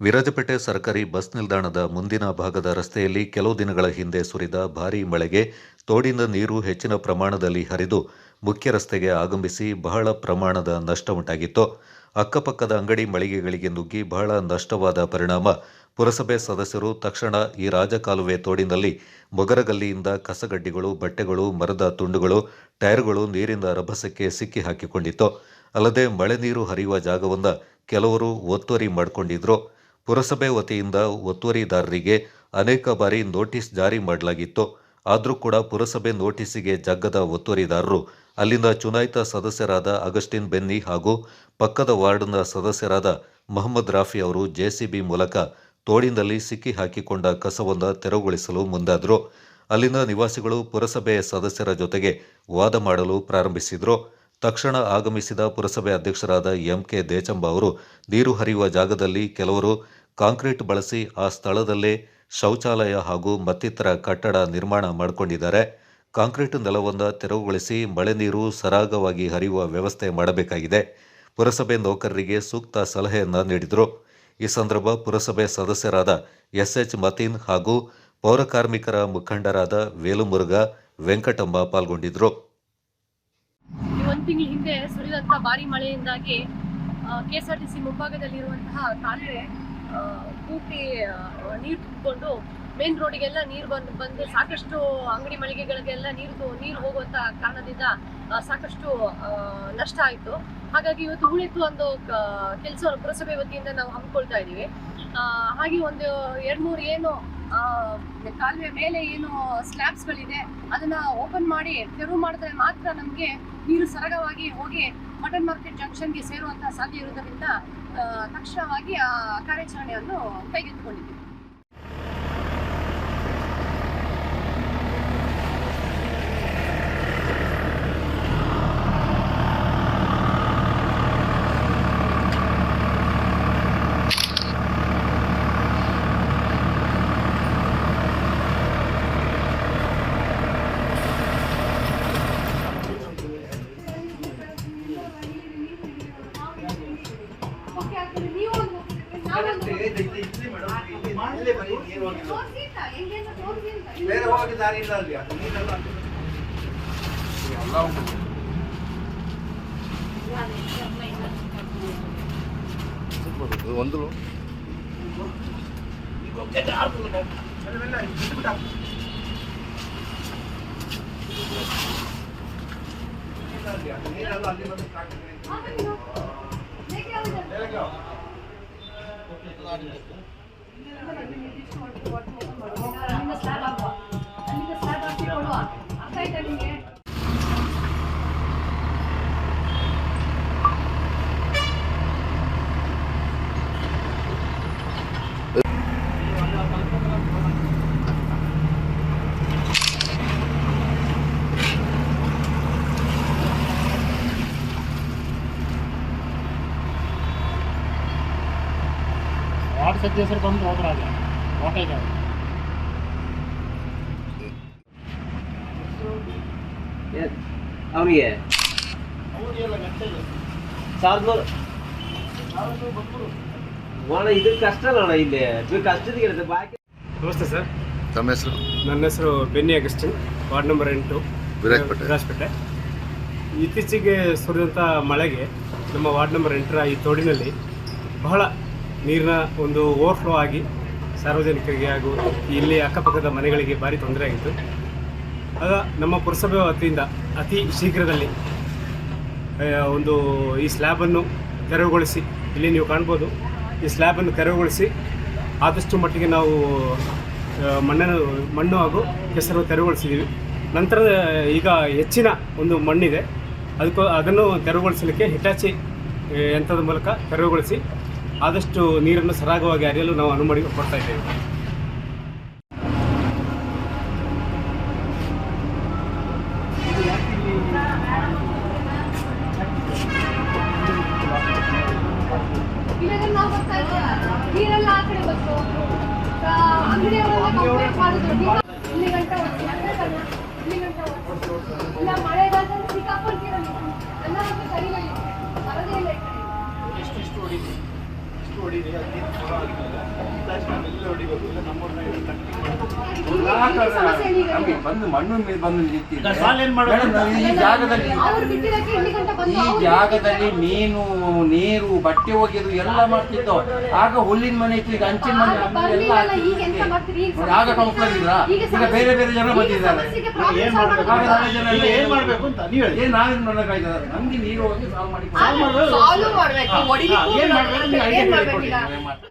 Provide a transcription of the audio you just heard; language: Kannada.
ವಿರಾಜಪೇಟೆ ಸರ್ಕಾರಿ ಬಸ್ ನಿಲ್ದಾಣದ ಮುಂದಿನ ಭಾಗದ ರಸ್ತೆಯಲ್ಲಿ ಕೆಲವು ದಿನಗಳ ಹಿಂದೆ ಸುರಿದ ಭಾರೀ ಮಳೆಗೆ ತೋಡಿನ ನೀರು ಹೆಚ್ಚಿನ ಪ್ರಮಾಣದಲ್ಲಿ ಹರಿದು ಮುಖ್ಯ ರಸ್ತೆಗೆ ಆಗಮಿಸಿ ಬಹಳ ಪ್ರಮಾಣದ ನಷ್ಟ ಉಂಟಾಗಿತ್ತು ಅಕ್ಕಪಕ್ಕದ ಅಂಗಡಿ ಮಳಿಗೆಗಳಿಗೆ ನುಗ್ಗಿ ಬಹಳ ನಷ್ಟವಾದ ಪರಿಣಾಮ. ಪುರಸಭೆ ಸದಸ್ಯರು ತಕ್ಷಣ ಈ ರಾಜಕಾಲುವೆ ತೋಡಿನಲ್ಲಿ ಮೊಗರಗಲ್ಲಿಯಿಂದ ಕಸಗಡ್ಡಿಗಳು, ಬಟ್ಟೆಗಳು, ಮರದ ತುಂಡುಗಳು, ಟೈರ್ಗಳು ನೀರಿನ ರಭಸಕ್ಕೆ ಸಿಕ್ಕಿ ಹಾಕಿಕೊಂಡಿತ್ತು. ಅಲ್ಲದೆ ಮಳೆ ನೀರು ಹರಿಯುವ ಜಾಗವನ್ನು ಕೆಲವರು ಒತ್ತುವರಿ ಮಾಡಿಕೊಂಡಿದ್ರು. ಪುರಸಭೆ ವತಿಯಿಂದ ಒತ್ತುವರಿದಾರರಿಗೆ ಅನೇಕ ಬಾರಿ ನೋಟಿಸ್ ಜಾರಿ ಮಾಡಲಾಗಿತ್ತು. ಆದರೂ ಕೂಡ ಪುರಸಭೆ ನೋಟಿಸಿಗೆ ಜಗ್ಗದ ಒತ್ತುವರಿದಾರರು, ಅಲ್ಲಿನ ಚುನಾಯಿತ ಸದಸ್ಯರಾದ ಅಗಸ್ಟಿನ್ ಬೆನ್ನಿ ಹಾಗೂ ಪಕ್ಕದ ವಾರ್ಡ್ನ ಸದಸ್ಯರಾದ ಮೊಹಮ್ಮದ್ ರಾಫಿ ಅವರು ಜೆಸಿಬಿ ಮೂಲಕ ತೋಡಿನಲ್ಲಿ ಸಿಕ್ಕಿ ಹಾಕಿಕೊಂಡ ಕಸವನ್ನು ತೆರವುಗೊಳಿಸಲು ಮುಂದಾದರು. ಅಲ್ಲಿನ ನಿವಾಸಿಗಳು ಪುರಸಭೆಯ ಸದಸ್ಯರ ಜೊತೆಗೆ ವಾದ ಮಾಡಲು ಪ್ರಾರಂಭಿಸಿದರು. ತಕ್ಷಣ ಆಗಮಿಸಿದ ಪುರಸಭೆ ಅಧ್ಯಕ್ಷರಾದ ಎಂಕೆ ದೇಚಂಬ ಅವರು ನೀರು ಹರಿಯುವ ಜಾಗದಲ್ಲಿ ಕೆಲವರು ಕಾಂಕ್ರೀಟ್ ಬಳಸಿ ಆ ಸ್ಥಳದಲ್ಲೇ ಶೌಚಾಲಯ ಹಾಗೂ ಮತ್ತಿತರ ಕಟ್ಟಡ ನಿರ್ಮಾಣ ಮಾಡಿಕೊಂಡಿದ್ದಾರೆ. ಕಾಂಕ್ರೀಟ್ ನೆಲವನ್ನು ತೆರವುಗೊಳಿಸಿ ಮಳೆ ನೀರು ಸರಾಗವಾಗಿ ಹರಿಯುವ ವ್ಯವಸ್ಥೆ ಮಾಡಬೇಕಾಗಿದೆ. ಪುರಸಭೆ ನೌಕರರಿಗೆ ಸೂಕ್ತ ಸಲಹೆಯನ್ನು ನೀಡಿದರು. ಈ ಸಂದರ್ಭ ಪುರಸಭೆ ಸದಸ್ಯರಾದ ಎಸ್ಎಚ್ ಮತೀನ್ ಹಾಗೂ ಪೌರಕಾರ್ಮಿಕರ ಮುಖಂಡರಾದ ವೇಲುಮುರುಗ ವೆಂಕಟಮ್ಮ ಪಾಲ್ಗೊಂಡಿದ್ರು. ಒಂದು ತಿಂಗಳ ಹಿಂದೆ ಸುರಿದಂತಹ ಭಾರಿ ಮಳೆಯಿಂದಾಗಿ ಕೆಎಸ್ಆರ್ಟಿಸಿ ಎಸ್ ಮುಂಭಾಗದಲ್ಲಿರುವಂತಹ ಕಾಲುವೆ ಪೂರ್ತಿ ನೀರು ತುಂಬಿಕೊಂಡು ಮೇನ್ ರೋಡಿಗೆಲ್ಲ ನೀರು ಬಂದು ಬಂದು ಸಾಕಷ್ಟು ಅಂಗಡಿ ಮಳಿಗೆಗಳಿಗೆಲ್ಲ ನೀರು ನೀರು ಹೋಗುವಂತ ಕಾರಣದಿಂದ ಸಾಕಷ್ಟು ನಷ್ಟ ಆಯಿತು. ಹಾಗಾಗಿ ಇವತ್ತು ಉಳಿತು ಒಂದು ಕೆಲಸವನ್ನು ಪುರಸಭೆ ವತಿಯಿಂದ ನಾವು ಹಮ್ಮಿಕೊಳ್ತಾ ಇದ್ದೀವಿ. ಹಾಗೆ ಒಂದು ಎರಡು ಮೂರು ಏನು ಕಾಲುವೆ ಮೇಲೆ ಏನು ಸ್ಲ್ಯಾಬ್ಸ್ಗಳಿದೆ ಅದನ್ನ ಓಪನ್ ಮಾಡಿ ತೆರವು ಮಾಡಿದ್ರೆ ಮಾತ್ರ ನಮಗೆ ನೀರು ಸರಾಗವಾಗಿ ಹೋಗಿ ಮಟನ್ ಮಾರ್ಕೆಟ್ ಜಂಕ್ಷನ್ಗೆ ಸೇರುವಂತಹ ಸಾಧ್ಯ ಇರುವುದರಿಂದ ತಕ್ಷಣವಾಗಿ ಆ ಕಾರ್ಯಾಚರಣೆಯನ್ನು ಕೈಗೆತ್ತಿಕೊಂಡಿದ್ದೀವಿ. ಬೇರೆ ಹೋಗಿ ದಾರಿ ಇಲ್ಲ ಅಲ್ಲಿ ಅದು ನೀರೆಲ್ಲ ಒಂದು ನೀರೆಲ್ಲ ಅಲ್ಲಿ ಬಂದು Thank you. ವಾರ್ಡ್ ಸದಸ್ಯರು ಬಂದು ಹೋದ್ರಾಗ ಹೋಟೆಲ್ಗೆ ಅವನಿಗೆ? ಸಾವಿರದ ಅಣ್ಣ ಇದು ಕಷ್ಟ ಅಣ್ಣ ಇಲ್ಲಿ. ಇದು ಕಷ್ಟದ ಇರುತ್ತೆ ಬಾಕಿ ನಮಸ್ತೆ ಸರ್. ತಮ್ಮ ಹೆಸರು? ನನ್ನ ಹೆಸರು ಬೆನ್ನಿ ಅಗಸ್ಟಿನ್ ವಾರ್ಡ್ ನಂಬರ್ ಎಂಟು ವಿರಾಜಪೇಟೆ. ವಿರಾಜಪೇಟೆ. ಇತ್ತೀಚೆಗೆ ಸುರಿದಂಥ ಮಳೆಗೆ ನಮ್ಮ ವಾರ್ಡ್ ನಂಬರ್ ಎಂಟರ ಈ ತೋಡಿನಲ್ಲಿ ಬಹಳ ನೀರಿನ ಒಂದು ಓವರ್ಫ್ಲೋ ಆಗಿ ಸಾರ್ವಜನಿಕರಿಗೆ ಹಾಗೂ ಇಲ್ಲಿ ಅಕ್ಕಪಕ್ಕದ ಮನೆಗಳಿಗೆ ಭಾರಿ ತೊಂದರೆ ಆಗಿತ್ತು. ಆಗ ನಮ್ಮ ಪುರಸಭೆ ವತಿಯಿಂದ ಅತಿ ಶೀಘ್ರದಲ್ಲಿ ಒಂದು ಈ ಸ್ಲ್ಯಾಬನ್ನು ತೆರವುಗೊಳಿಸಿ, ಇಲ್ಲಿ ನೀವು ಕಾಣ್ಬೋದು, ಈ ಸ್ಲ್ಯಾಬನ್ನು ತೆರವುಗೊಳಿಸಿ ಆದಷ್ಟು ಮಟ್ಟಿಗೆ ನಾವು ಮಣ್ಣನ್ನು, ಮಣ್ಣು ಹಾಗೂ ಕೆಸರು ತೆರವುಗೊಳಿಸಿದ್ದೀವಿ. ನಂತರ, ಈಗ ಹೆಚ್ಚಿನ ಒಂದು ಮಣ್ಣಿದೆ. ಅದಕ್ಕೂ, ಅದನ್ನು ತೆರವುಗೊಳಿಸಲಿಕ್ಕೆ ಹಿಟಾಚಿ ಯಂತ್ರದ ಮೂಲಕ ತೆರವುಗೊಳಿಸಿ ಆದಷ್ಟು ನೀರನ್ನು ಸರಾಗವಾಗಿ ಹರಿಯಲು ನಾವು ಅನುಮತಿ ಕೊಡ್ತಾ ಇದ್ದೇವೆ. ಮಳೆಗಾಲದಲ್ಲಿ ಸಿಕ್ಕಾಪಡ್ತೀರ ಎಲ್ಲ ಸರಿ ಬರದೇ ಇಲ್ಲ ಈ ಕಡೆ. ಹೊಡೀರಿ ಅದು ನೀರು ಫ್ಲೋ ಆಗಿಲ್ಲ ತಕ್ಷಣ ಇಲ್ಲೇ ಹೊಡಿಬೇಕು. ಇಲ್ಲ ನಮ್ಮವ್ರನ್ನ ಇಲ್ಲಿ ನಮ್ಗೆ ಬಂದು ಮಣ್ಣು ಮೇಲೆ ಬಂದು ನಿಂತಿದೆ ಸಾಲ ಏನ್ ಮಾಡೋದು? ಮೇಡಮ್, ನಾವು ಈ ಜಾಗದಲ್ಲಿ ಅವ್ರು ಈ ಜಾಗದಲ್ಲಿ ಮೀನು ನೀರು ಬಟ್ಟೆ ಒಗೆದು ಎಲ್ಲ ಮಾಡ್ತಿದ್ದೋ ಆಗ ಹುಲ್ಲಿನ ಮನೆ ಇತ್ತು ಈಗ ಹಂಚಿನ ಮನೆ ಎಲ್ಲ ಆಗ್ತಿದೆ. ನೋಡಿ, ಆಗ ಕೌನ್ಸಿಲರ್ ಇದ್ರ ಈಗ ಬೇರೆ ಬೇರೆ ಜನ ಬಂದಿದ್ದಾರೆ. ಏನ್ ಮಾಡ್ಬೇಕು? ಜನ ಈಗ ಏನ್ ಮಾಡ್ಬೇಕು ಅಂತ ನೀವ್ ಹೇಳಿ. ಏನ್ ನಾವೇನ್ ಮಾಡೋಕ್ಕಾಯ್ತದ ನಮ್ಗೆ ನೀರು ಹೋಗಿ ಸಾಲ್ವ್ ಮಾಡಿ ಸಾಲ್ವ್ ಮಾಡ್ಬೇಕು. ಹೊಡಿಲಿಕ್ಕೂ ಏನ್ ಮಾಡ್ಬೇಕು? ನೀವು ಏನ್ ಕೊಡಿ. ಈಗ?